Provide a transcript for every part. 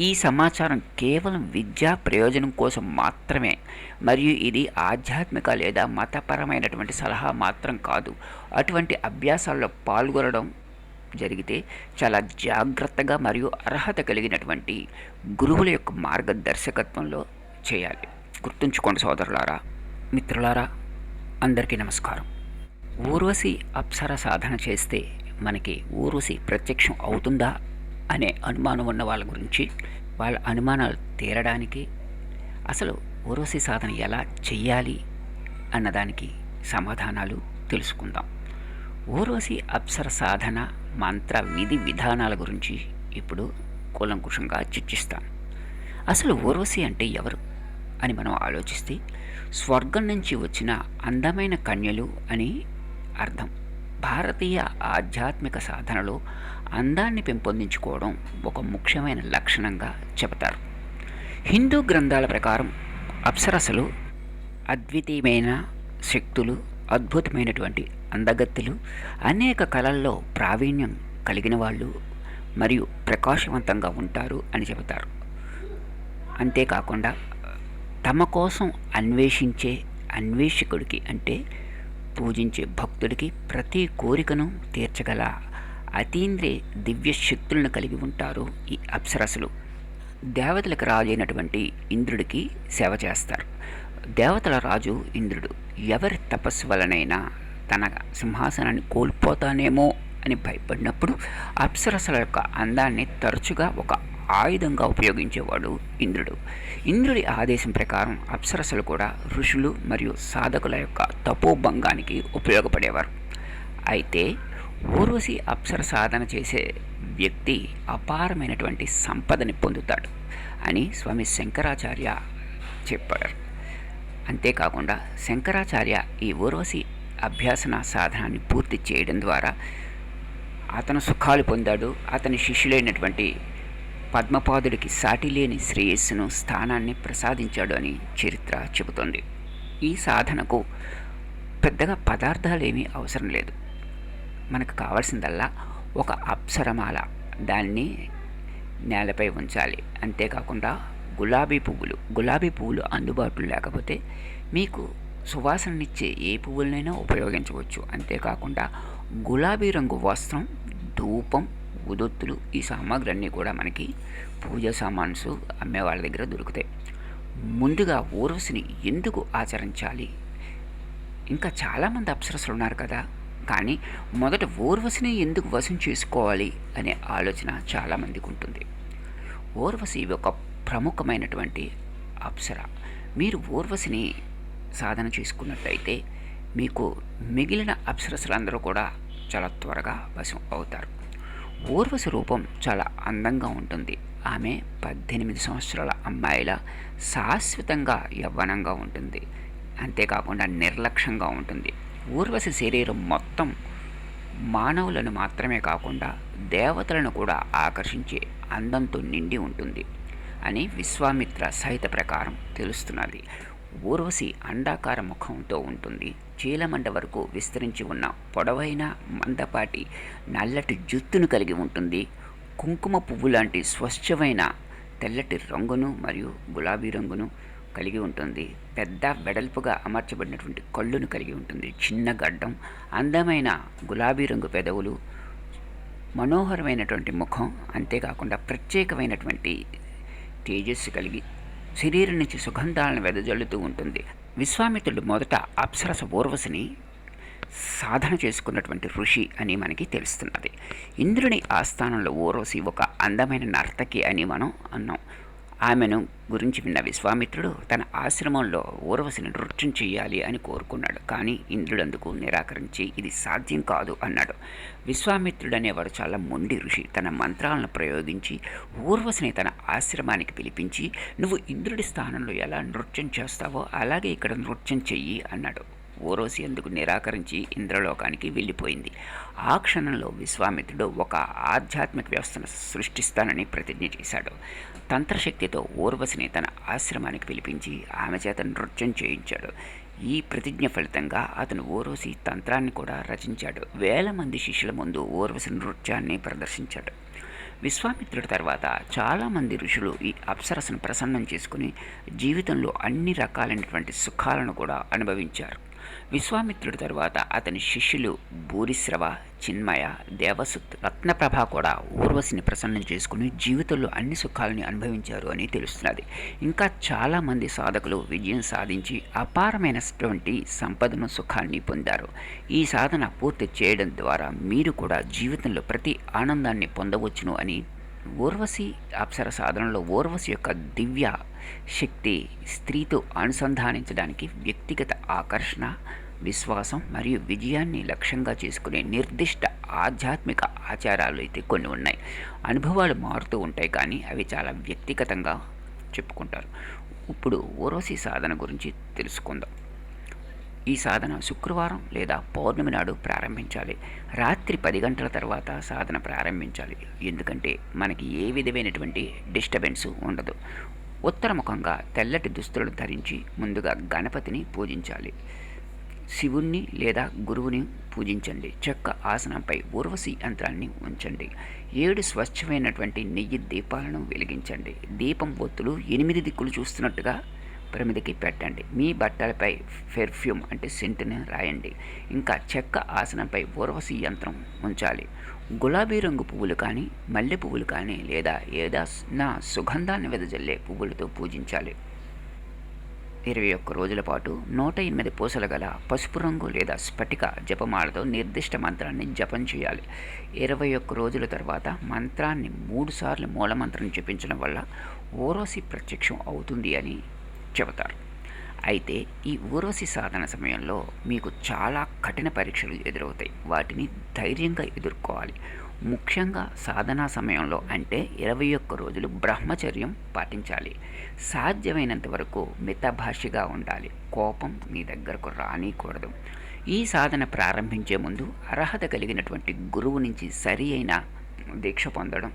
ఈ సమాచారం కేవలం విద్యా ప్రయోజనం కోసం మాత్రమే. మరియు ఇది ఆధ్యాత్మిక లేదా మతపరమైనటువంటి సలహా మాత్రం కాదు. అటువంటి అభ్యాసాల్లో పాల్గొనడం జరిగితే చాలా జాగ్రత్తగా మరియు అర్హత కలిగినటువంటి గురువుల యొక్క మార్గదర్శకత్వంలో చేయాలి. గుర్తుంచుకోండి సోదరులారా మిత్రులారా అందరికీ నమస్కారం. ఊర్వశి అప్సర సాధన చేస్తే మనకి ఊర్వశి ప్రత్యక్షం అవుతుందా? అనే అనుమానం ఉన్న వాళ్ళ గురించి వాళ్ళ అనుమానాలు తీరడానికి అసలు ఊర్వశి సాధన ఎలా చెయ్యాలి అన్నదానికి సమాధానాలు తెలుసుకుందాం. ఊర్వశి అప్సర సాధన మంత్ర విధి విధానాల గురించి ఇప్పుడు కూలంకుషంగా చర్చిస్తాను అసలు ఊర్వశి అంటే ఎవరు అని మనం ఆలోచిస్తే స్వర్గం నుంచి వచ్చిన అందమైన కన్యలు అని అర్థం. భారతీయ ఆధ్యాత్మిక సాధనలో అందాన్ని పెంపొందించుకోవడం ఒక ముఖ్యమైన లక్షణంగా చెబుతారు. హిందూ గ్రంథాల ప్రకారం అప్సరసలు అద్వితీయమైన శక్తులు అద్భుతమైనటువంటి అందగత్తులు అనేక కళల్లో ప్రావీణ్యం కలిగిన వాళ్ళు మరియు ప్రకాశవంతంగా ఉంటారు అని చెబుతారు. అంతేకాకుండా తమ కోసం అన్వేషించే అన్వేషకుడికి అంటే పూజించే భక్తుడికి ప్రతి కోరికను తీర్చగల అతీంద్రియ దివ్య శక్తులను కలిగి ఉంటారు ఈ అప్సరసులు. దేవతలకు రాజైనటువంటి ఇంద్రుడికి సేవ చేస్తారు. దేవతల రాజు ఇంద్రుడు. ఎవరి తపస్సు వలనైనా తన సింహాసనాన్ని కోల్పోతానేమో అని భయపడినప్పుడు అప్సరసల యొక్క అందాన్ని తరచుగా ఒక ఆయుధంగా ఉపయోగించేవాడు ఇంద్రుడు. ఇంద్రుడి ఆదేశం ప్రకారం అప్సరసలు కూడా ఋషులు మరియు సాధకుల యొక్క తపోభంగానికి ఉపయోగపడేవారు. అయితే ఊర్వశి అప్సర సాధన చేసే వ్యక్తి అపారమైనటువంటి సంపదని పొందుతాడు అని స్వామి శంకరాచార్య చెప్పారు. అంతేకాకుండా శంకరాచార్య ఈ ఊర్వశి అభ్యాసన సాధనాన్ని పూర్తి చేయడం ద్వారా అతను సుఖాలు పొందాడు అతని శిష్యులైనటువంటి పద్మపాదుడికి సాటి లేని శ్రేయస్సును స్థానాన్ని ప్రసాదించాడు అని చరిత్ర చెబుతోంది. ఈ సాధనకు పెద్దగా పదార్థాలేమీ అవసరం లేదు. మనకు కావాల్సిందల్లా ఒక అప్సరమాల దాన్ని నేలపై ఉంచాలి. అంతేకాకుండా గులాబీ పువ్వులు. గులాబీ పువ్వులు అందుబాటులో లేకపోతే మీకు సువాసననిచ్చే ఏ పువ్వులనైనా ఉపయోగించవచ్చు. అంతేకాకుండా గులాబీ రంగు వస్త్రం ధూపం ఉదొత్తులు ఈ సామాగ్రి కూడా మనకి పూజ సామాన్స్ అమ్మే వాళ్ళ దగ్గర దొరుకుతాయి. ముందుగా ఊర్వశిని ఎందుకు ఆచరించాలి? ఇంకా చాలామంది అప్సరసులు ఉన్నారు కదా. కానీ మొదట ఓర్వశిని ఎందుకు వశం చేసుకోవాలి అనే ఆలోచన చాలామందికి ఉంటుంది. ఓర్వశి ఒక ప్రముఖమైనటువంటి అప్సర. మీరు ఓర్వశిని సాధన చేసుకున్నట్టయితే మీకు మిగిలిన అప్సరసులందరూ కూడా చాలా త్వరగా వశం అవుతారు. ఊర్వశి రూపం చాలా అందంగా ఉంటుంది. ఆమె పద్దెనిమిది సంవత్సరాల అమ్మాయిల శాశ్వతంగా యవ్వనంగా ఉంటుంది. అంతేకాకుండా నిర్లక్ష్యంగా ఉంటుంది. ఊర్వశి శరీరం మొత్తం మానవులను మాత్రమే కాకుండా దేవతలను కూడా ఆకర్షించే అందంతో నిండి ఉంటుంది అని విశ్వామిత్ర సహిత ప్రకారం తెలుస్తున్నది. ఊర్వశి అండాకార ముఖంతో ఉంటుంది. చీలమండ వరకు విస్తరించి ఉన్న పొడవైన మందపాటి నల్లటి జుత్తును కలిగి ఉంటుంది. కుంకుమ పువ్వు లాంటి స్వచ్ఛమైన తెల్లటి రంగును మరియు గులాబీ రంగును కలిగి ఉంటుంది. పెద్ద వెడల్పుగా అమర్చబడినటువంటి కళ్ళును కలిగి ఉంటుంది. చిన్న గడ్డం అందమైన గులాబీ రంగు పెదవులు మనోహరమైనటువంటి ముఖం అంతేకాకుండా ప్రత్యేకమైనటువంటి తేజస్సు కలిగి శరీరం నుంచి సుగంధాలను వెదజల్లుతూ ఉంటుంది. విశ్వామిత్రుడు మొదట అప్సరస ఊర్వశిని సాధన చేసుకున్నటువంటి ఋషి అని మనకి తెలుస్తున్నది. ఇంద్రుని ఆస్థానంలో ఊర్వశి ఒక అందమైన నర్తకి అని మనం అన్నాం. ఆమెను గురించి విన్న విశ్వామిత్రుడు తన ఆశ్రమంలో ఊర్వశిని నృత్యం చేయాలి అని కోరుకున్నాడు. కానీ ఇంద్రుడు అందుకు నిరాకరించి ఇది సాధ్యం కాదు అన్నాడు. విశ్వామిత్రుడు అనేవాడు చాలా మొండి ఋషి. తన మంత్రాలను ప్రయోగించి ఊర్వశిని తన ఆశ్రమానికి పిలిపించి నువ్వు ఇంద్రుడి స్థానంలో ఎలా నృత్యం చేస్తావో అలాగే ఇక్కడ నృత్యం చెయ్యి అన్నాడు. ఊరోసి అందుకు నిరాకరించి ఇంద్రలోకానికి వెళ్ళిపోయింది? ఆ క్షణంలో విశ్వామిత్రుడు ఒక ఆధ్యాత్మిక వ్యవస్థను సృష్టిస్తానని ప్రతిజ్ఞ చేశాడు. తంత్రశక్తితో ఊర్వశిని తన ఆశ్రమానికి పిలిపించి ఆమె చేత నృత్యం చేయించాడు. ఈ ప్రతిజ్ఞ ఫలితంగా అతను ఊర్వశి తంత్రాన్ని కూడా రచించాడు. వేల మంది శిష్యుల ముందు ఊర్వశి నృత్యాన్ని ప్రదర్శించాడు. విశ్వామిత్రుడి తర్వాత చాలామంది ఋషులు ఈ అప్సరసను ప్రసన్నం చేసుకుని జీవితంలో అన్ని రకాలైనటువంటి సుఖాలను కూడా అనుభవించారు. విశ్వామిత్రుడి తరువాత అతని శిష్యులు భూరిశ్రవ చిన్మయ దేవసుత్ రత్నప్రభ కూడా ఊర్వశిని ప్రసన్నం చేసుకుని జీవితంలో అన్ని సుఖాలని అనుభవించారు అని తెలుస్తున్నది. ఇంకా చాలామంది సాధకులు విజయం సాధించి అపారమైనటువంటి సంపదను సుఖాన్ని పొందారు. ఈ సాధన పూర్తి చేయడం ద్వారా మీరు కూడా జీవితంలో ప్రతి ఆనందాన్ని పొందవచ్చును అని ఊర్వశి అప్సర సాధనలో ఊర్వశి యొక్క దివ్య శక్తి స్త్రీతో అనుసంధానించడానికి వ్యక్తిగత ఆకర్షణ విశ్వాసం మరియు విజయాన్ని లక్ష్యంగా చేసుకునే నిర్దిష్ట ఆధ్యాత్మిక ఆచారాలు అయితే కొన్ని ఉన్నాయి. అనుభవాలు మారుతూ ఉంటాయి కానీ అవి చాలా వ్యక్తిగతంగా చెప్పుకుంటారు. ఇప్పుడు ఊర్వశి సాధన గురించి తెలుసుకుందాం. ఈ సాధన శుక్రవారం లేదా పౌర్ణమి నాడు ప్రారంభించాలి. రాత్రి పది గంటల తర్వాత సాధన ప్రారంభించాలి. ఎందుకంటే మనకి ఏ విధమైనటువంటి డిస్టర్బెన్స్ ఉండదు. ఉత్తరముఖంగా తెల్లటి దుస్తులను ధరించి ముందుగా గణపతిని పూజించాలి. శివుణ్ణి లేదా గురువుని పూజించండి. చెక్క ఆసనంపై ఊర్వశి యంత్రాన్ని ఉంచండి. ఏడు స్వచ్ఛమైనటువంటి నెయ్యి దీపాలను వెలిగించండి. దీపం ఒత్తులు ఎనిమిది దిక్కులు చూస్తున్నట్టుగా ప్రమిదికి పెట్టండి. మీ బట్టలపై పెర్ఫ్యూమ్ అంటే సెంట్ని రాయండి. ఇంకా చెక్క ఆసనంపై ఊర్వశి యంత్రం ఉంచాలి. గులాబీ రంగు పువ్వులు కానీ మల్లె పువ్వులు కానీ లేదా ఏదైనా సుగంధాన్ని వెదజల్లే పువ్వులతో పూజించాలి. ఇరవై ఒక్క రోజుల పాటు నూట ఎనిమిది పూసలు గల పసుపు రంగు లేదా స్ఫటిక జపమాలతో నిర్దిష్ట మంత్రాన్ని జపం చేయాలి. ఇరవై ఒక్క రోజుల తర్వాత మంత్రాన్ని మూడుసార్లు మూలమంత్రం జపించడం వల్ల ఓరోసి ప్రత్యక్షం అవుతుంది అని చెబుతారు. అయితే ఈ ఊర్వశి సాధన సమయంలో మీకు చాలా కఠిన పరీక్షలు ఎదురవుతాయి. వాటిని ధైర్యంగా ఎదుర్కోవాలి. ముఖ్యంగా సాధనా సమయంలో అంటే ఇరవై ఒక్క రోజులు బ్రహ్మచర్యం పాటించాలి. సాధ్యమైనంత వరకు మితభాషిగా ఉండాలి. కోపం మీ దగ్గరకు రానికూడదు. ఈ సాధన ప్రారంభించే ముందు అర్హత కలిగినటువంటి గురువు నుంచి సరి అయిన దీక్ష పొందడం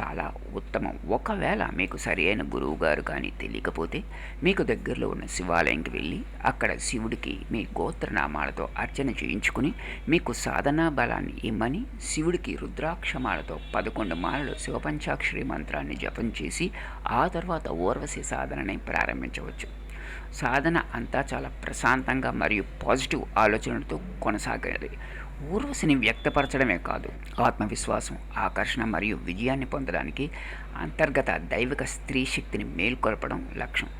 చాలా ఉత్తమం. ఒకవేళ మీకు సరి అయిన గురువు గారు కానీ తెలియకపోతే మీకు దగ్గరలో ఉన్న శివాలయంకి వెళ్ళి అక్కడ శివుడికి మీ గోత్రనామాలతో అర్చన చేయించుకుని మీకు సాధనా బలాన్ని ఇమ్మని శివుడికి రుద్రాక్షమాలతో పదకొండు మాలలు శివపంచాక్షరి మంత్రాన్ని జపం చేసి ఆ తర్వాత ఊర్వశి సాధనని ప్రారంభించవచ్చు. సాధన అంతా చాలా ప్రశాంతంగా మరియు పాజిటివ్ ఆలోచనలతో కొనసాగేది. ఊర్వశిని వ్యక్తపరచడమే కాదు ఆత్మవిశ్వాసం ఆకర్షణ మరియు విజయాన్ని పొందడానికి అంతర్గత దైవిక స్త్రీ శక్తిని మేల్కొల్పడం లక్ష్యం.